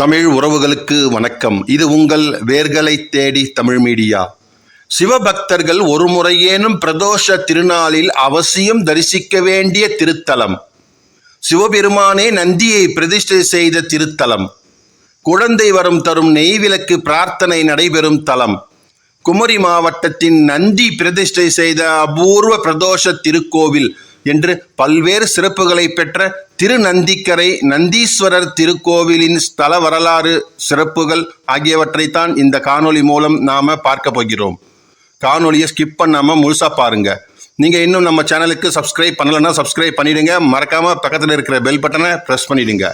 தமிழ் உறவுகளுக்கு வணக்கம். இது உங்கள் வேர்களை தேடி தமிழ் மீடியா. சிவபக்தர்கள் ஒரு முறையேனும் பிரதோஷ திருநாளில் அவசியம் தரிசிக்க வேண்டிய திருத்தலம். சிவபெருமானே நந்தியை பிரதிஷ்டை செய்த திருத்தலம். குழந்தை வரும் தரும் நெய்விலக்கு பிரார்த்தனை நடைபெறும் தலம். குமரி மாவட்டத்தின் நந்தி பிரதிஷ்டை செய்த அபூர்வ பிரதோஷ திருக்கோவில் என்று பல்வேறு சிறப்புகளை பெற்ற திருநந்திக்கரை நந்தீஸ்வரர் திருக்கோவிலின் ஸ்தல வரலாறு சிறப்புகள் ஆகியவற்றைத்தான் இந்த காணொளி மூலம் நாம் பார்க்க போகிறோம். காணொலியை ஸ்கிப் பண்ணாமல் முழுசாக பாருங்க. நீங்கள் இன்னும் நம்ம சேனலுக்கு சப்ஸ்கிரைப் பண்ணலைன்னா சப்ஸ்கிரைப் பண்ணிவிடுங்க மறக்காமல் பக்கத்தில் இருக்கிற பெல் பட்டனை ப்ரெஸ் பண்ணிவிடுங்க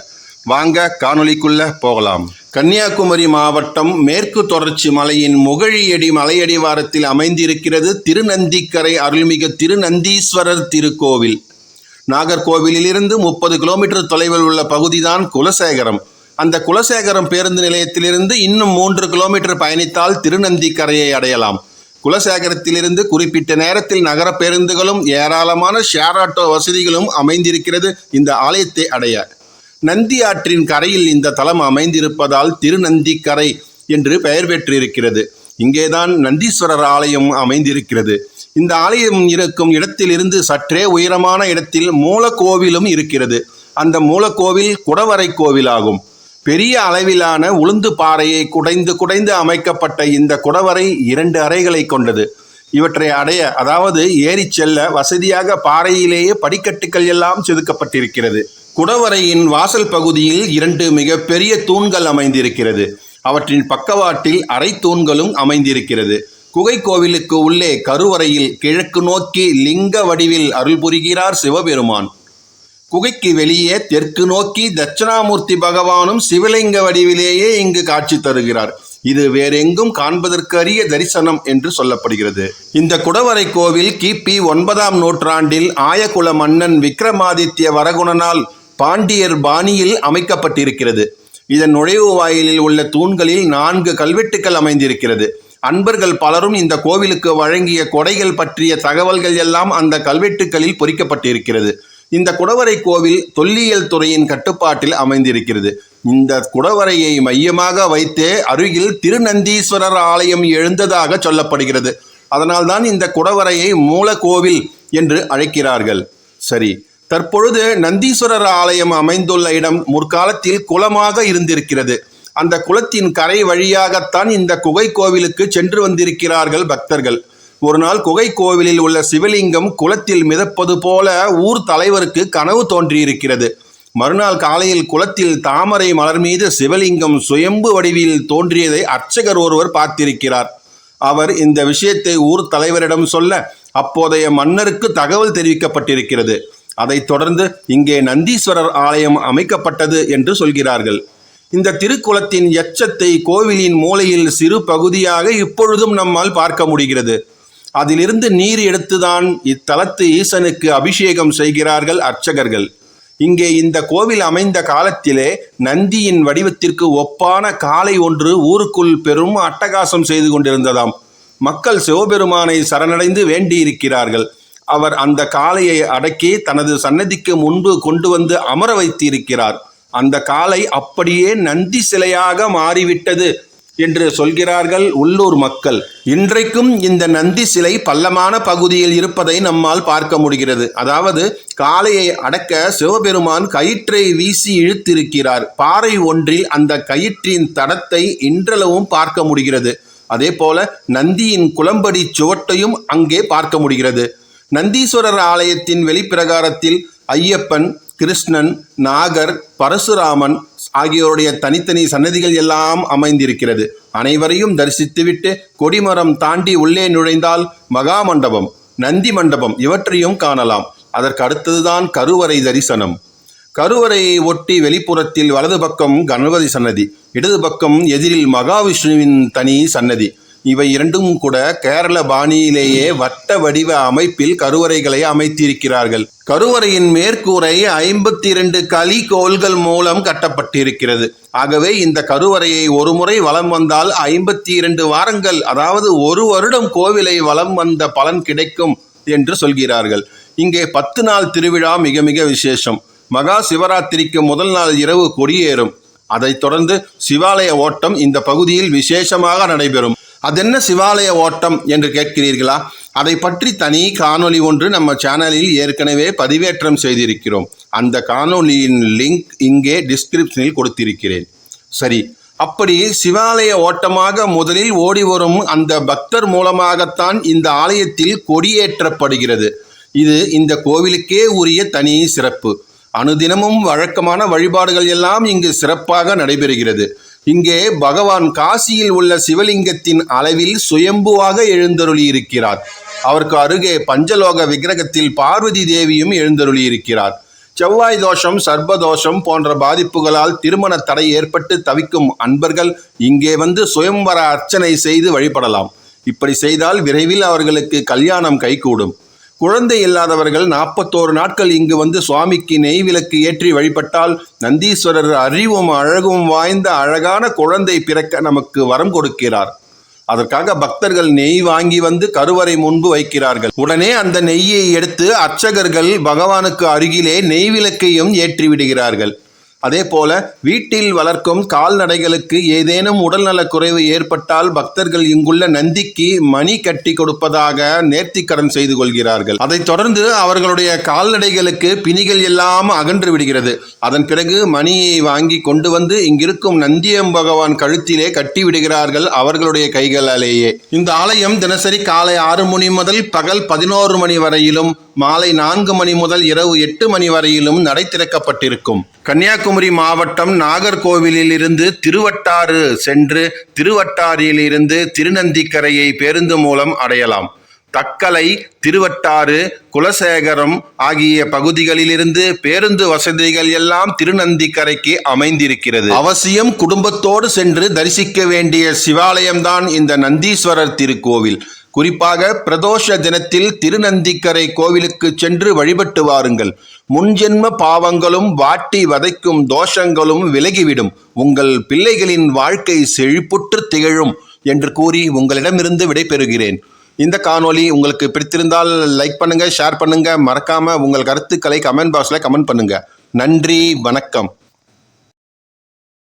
வாங்க காணொலிக்குள்ளே போகலாம். கன்னியாகுமரி மாவட்டம் மேற்கு தொடர்ச்சி மலையின் முகழியடி மலையடிவாரத்தில் அமைந்திருக்கிறது திருநந்திக்கரை அருள்மிகு திருநந்தீஸ்வரர் திருக்கோவில். நாகர்கோவிலிலிருந்து முப்பது கிலோமீட்டர் தொலைவில் உள்ள பகுதிதான் குலசேகரம். அந்த குலசேகரம் பேருந்து நிலையத்திலிருந்து இன்னும் மூன்று கிலோமீட்டர் பயணித்தால் திருநந்திக்கரையை அடையலாம். குலசேகரத்திலிருந்து குறிப்பிட்ட நேரத்தில் நகர பேருந்துகளும் ஏராளமான ஷேர் ஆட்டோ வசதிகளும் அமைந்திருக்கிறது இந்த ஆலயத்தை அடைய. நந்தி ஆற்றின் கரையில் இந்த தலம் அமைந்திருப்பதால் திருநந்திக்கரை என்று பெயர் பெற்றிருக்கிறது. இங்கேதான் நந்தீஸ்வரர் ஆலயம் அமைந்திருக்கிறது. இந்த ஆலயம் இருக்கும் இடத்திலிருந்து சற்றே உயரமான இடத்தில் மூலக்கோவிலும் இருக்கிறது. அந்த மூலக்கோவில் குடவரை கோவிலாகும். பெரிய அளவிலான உளுந்து பாறையை குடைந்து குடைந்து அமைக்கப்பட்ட இந்த குடவரை இரண்டு அறைகளை கொண்டது. இவற்றை அடைய அதாவது ஏறி செல்ல வசதியாக பாறையிலேயே படிக்கட்டுகள் எல்லாம் செதுக்கப்பட்டிருக்கிறது. குடவரையின் வாசல் பகுதியில் இரண்டு மிகப்பெரிய தூண்கள் அமைந்திருக்கிறது. அவற்றின் பக்கவாட்டில் அரை தூண்களும் அமைந்திருக்கிறது. குகை கோவிலுக்கு உள்ளே கருவறையில் கிழக்கு நோக்கி லிங்க வடிவில் அருள் புரிகிறார் சிவபெருமான். குகைக்கு வெளியே தெற்கு நோக்கி தட்சிணாமூர்த்தி பகவானும் சிவலிங்க வடிவிலேயே இங்கு காட்சி தருகிறார். இது வேறெங்கும் காண்பதற்கு அரிய தரிசனம் என்று சொல்லப்படுகிறது. இந்த குடவரை கோவில் கிபி ஒன்பதாம் நூற்றாண்டில் ஆயகுல மன்னன் விக்ரமாதித்ய வரகுணனால் பாண்டியர் பாணியில் அமைக்கப்பட்டிருக்கிறது. இதன் நுழைவு வாயிலில் உள்ள தூண்களில் நான்கு கல்வெட்டுக்கள் அமைந்திருக்கிறது. அன்பர்கள் பலரும் இந்த கோவிலுக்கு வழங்கிய கொடைகள் பற்றிய தகவல்கள் எல்லாம் அந்த கல்வெட்டுக்களில் பொறிக்கப்பட்டிருக்கிறது. இந்த குடவரை கோவில் தொல்லியல் துறையின் கட்டுப்பாட்டில் அமைந்திருக்கிறது. இந்த குடவரையை மையமாக வைத்தே அருகில் திருநந்தீஸ்வரர் ஆலயம் எழுந்ததாக சொல்லப்படுகிறது. அதனால்தான் இந்த குடவரையை மூலக்கோவில் என்று அழைக்கிறார்கள். சரி தற்பொழுது நந்தீஸ்வரர் ஆலயம் அமைந்துள்ள இடம் முற்காலத்தில் குளமாக இருந்திருக்கிறது. அந்த குளத்தின் கரை வழியாகத்தான் இந்த குகை கோவிலுக்கு சென்று வந்திருக்கிறார்கள் பக்தர்கள். ஒரு நாள் குகை கோவிலில் உள்ள சிவலிங்கம் குளத்தில் மிதப்பது போல ஊர் தலைவருக்கு கனவு தோன்றியிருக்கிறது. மறுநாள் காலையில் குளத்தில் தாமரை மலர் மீது சிவலிங்கம் சுயம்பு வடிவில் தோன்றியதை அர்ச்சகர் ஒருவர் பார்த்திருக்கிறார். அவர் இந்த விஷயத்தை ஊர் தலைவரிடம் சொல்ல அப்போதைய மன்னருக்கு தகவல் தெரிவிக்கப்பட்டிருக்கிறது. அதைத் தொடர்ந்து இங்கே நந்தீஸ்வரர் ஆலயம் அமைக்கப்பட்டது என்று சொல்கிறார்கள். இந்த திருக்குளத்தின் எச்சத்தை கோவிலின் மூலையில் சிறு பகுதியாக இப்பொழுதும் நம்மால் பார்க்க முடிகிறது. அதிலிருந்து நீர் எடுத்துதான் இத்தலத்து ஈசனுக்கு அபிஷேகம் செய்கிறார்கள் அர்ச்சகர்கள். இங்கே இந்த கோவில் அமைந்த காலத்திலே நந்தியின் வடிவத்திற்கு ஒப்பான காளை ஒன்று ஊருக்குள் பெரும் அட்டகாசம் செய்து கொண்டிருந்ததாம். மக்கள் சிவபெருமானை சரணடைந்து வேண்டியிருக்கிறார்கள். அவர் அந்த காளையை அடக்கி தனது சன்னதிக்கு முன்பு கொண்டு வந்து அமர வைத்திருக்கிறார். அந்த காளை அப்படியே நந்தி சிலையாக மாறிவிட்டது என்று சொல்கிறார்கள் உள்ளூர் மக்கள். இன்றைக்கும் இந்த நந்தி சிலை பள்ளமான பகுதியில் இருப்பதை நம்மால் பார்க்க முடிகிறது. அதாவது காளையை அடக்க சிவபெருமான் கயிற்றை வீசி இழுத்திருக்கிறார். பாறை ஒன்றில் அந்த கயிற்றின் தடத்தை இன்றளவும் பார்க்க முடிகிறது. அதே போல நந்தியின் குளம்படி சுவட்டையும் அங்கே பார்க்க முடிகிறது. நந்தீஸ்வரர் ஆலயத்தின் வெளிப்பிரகாரத்தில் ஐயப்பன் கிருஷ்ணன் நாகர் பரசுராமன் ஆகியோருடைய தனித்தனி சன்னதிகள் எல்லாம் அமைந்திருக்கிறது. அனைவரையும் தரிசித்துவிட்டு கொடிமரம் தாண்டி உள்ளே நுழைந்தால் மகா மண்டபம் நந்தி மண்டபம் இவற்றையும் காணலாம். அதற்கு அடுத்ததுதான் கருவறை தரிசனம். கருவறையை ஒட்டி வெளிப்புறத்தில் வலது பக்கம் கணபதி சன்னதி இடது பக்கம் எதிரில் மகாவிஷ்ணுவின் தனி சன்னதி இவை இரண்டும் கூட கேரள பாணியிலேயே வட்ட வடிவ அமைப்பில் கருவறைகளை அமைத்திருக்கிறார்கள். கருவறையின் மேற்கூரை ஐம்பத்தி இரண்டு களி கோள்கள் மூலம் கட்டப்பட்டிருக்கிறது. ஆகவே இந்த கருவறையை ஒருமுறை வலம் வந்தால் ஐம்பத்தி இரண்டு வாரங்கள் அதாவது ஒரு வருடம் கோவிலை வலம் வந்த பலன் கிடைக்கும் என்று சொல்கிறார்கள். இங்கே பத்து நாள் திருவிழா மிக மிக விசேஷம். மகா சிவராத்திரிக்கு முதல் நாள் இரவு கொடியேறும். அதைத் தொடர்ந்து சிவாலய ஓட்டம் இந்த பகுதியில் விசேஷமாக நடைபெறும். அதென்ன சிவாலய ஓட்டம் என்று கேட்கிறீர்களா? அதை பற்றி தனி காணொளி ஒன்று நம்ம சேனலில் ஏற்கனவே பதிவேற்றம் செய்திருக்கிறோம். அந்த காணொளியின் லிங்க் இங்கே டிஸ்கிரிப்ஷனில் கொடுத்திருக்கிறேன். சரி அப்படி சிவாலய ஓட்டமாக முதலில் ஓடி வரும் அந்த பக்தர் மூலமாகத்தான் இந்த ஆலயத்தில் கொடியேற்றப்படுகிறது. இது இந்த கோவிலுக்கே உரிய தனி சிறப்பு. அனுதினமும் வழக்கமான வழிபாடுகள் எல்லாம் இங்கு சிறப்பாக நடைபெறுகிறது. இங்கே பகவான் காசியில் உள்ள சிவலிங்கத்தின் அளவில் சுயம்புவாக எழுந்தருளி இருக்கிறார் அவருக்கு அருகே பஞ்சலோக விக்கிரகத்தில் பார்வதி தேவியும் எழுந்தருளி இருக்கிறார் செவ்வாய் தோஷம் சர்ப்பதோஷம் போன்ற பாதிப்புகளால் திருமண தடை ஏற்பட்டு தவிக்கும் அன்பர்கள் இங்கே வந்து சுயம்பர அர்ச்சனை செய்து வழிபடலாம். இப்படி செய்தால் விரைவில் அவர்களுக்கு கல்யாணம் கைகூடும். குழந்தை இல்லாதவர்கள் நாற்பத்தோரு நாட்கள் இங்கு வந்து சுவாமிக்கு நெய் விளக்கு ஏற்றி வழிபட்டால் நந்தீஸ்வரர் அறிவும் அழகும் வாய்ந்த அழகான குழந்தை பிறக்க நமக்கு வரம் கொடுக்கிறார். அதற்காக பக்தர்கள் நெய் வாங்கி வந்து கருவறை முன்பு வைக்கிறார்கள். உடனே அந்த நெய்யை எடுத்து அர்ச்சகர்கள் பகவானுக்கு அருகிலே நெய் விளக்கையும் ஏற்றி விடுகிறார்கள். அதே போல வீட்டில் வளர்க்கும் கால்நடைகளுக்கு ஏதேனும் உடல்நலக் குறைவு ஏற்பட்டால் பக்தர்கள் இங்குள்ள நந்திக்கு மணி கட்டி கொடுப்பதாக நேர்த்திக்கடன் செய்து கொள்கிறார்கள். அதைத் தொடர்ந்து அவர்களுடைய கால்நடைகளுக்கு பிணிகள் எல்லாம் அகன்று விடுகிறது. அதன் பிறகு மணியை வாங்கி கொண்டு வந்து இங்கிருக்கும் நந்தியம் பகவான் கழுத்திலே கட்டி விடுகிறார்கள் அவர்களுடைய கைகளாலேயே. இந்த ஆலயம் தினசரி காலை ஆறு மணி முதல் பகல் பதினோரு மணி வரையிலும் மாலை நான்கு மணி முதல் இரவு எட்டு மணி வரையிலும் நடை திறக்கப்பட்டிருக்கும். கன்னியாகுமரி மாவட்டம் நாகர்கோவிலில் இருந்து திருவட்டாறு சென்று திருவட்டாரில் இருந்து திருநந்திக்கரையை பேருந்து மூலம் அடையலாம். தக்கலை திருவட்டாறு குலசேகரம் ஆகிய பகுதிகளிலிருந்து பேருந்து வசதிகள் எல்லாம் திருநந்திக்கரைக்கு அமைந்திருக்கிறது. அவசியம் குடும்பத்தோடு சென்று தரிசிக்க வேண்டிய சிவாலயம்தான் இந்த நந்தீஸ்வரர் திருக்கோவில். குறிப்பாக பிரதோஷ தினத்தில் திருநந்திக்கரை கோவிலுக்கு சென்று வழிபட்டு வாருங்கள். முன்ஜென்ம பாவங்களும் வாட்டி வதைக்கும் தோஷங்களும் விலகிவிடும். உங்கள் பிள்ளைகளின் வாழ்க்கை செழிப்புற்று திகழும் என்று கூறி உங்களிடமிருந்து விடைபெறுகிறேன். இந்த காணொளி உங்களுக்கு பிடித்திருந்தால் லைக் பண்ணுங்கள் ஷேர் பண்ணுங்கள் மறக்காமல் உங்கள் கருத்துக்களை கமெண்ட் பாக்ஸில் கமெண்ட் பண்ணுங்கள் நன்றி வணக்கம்.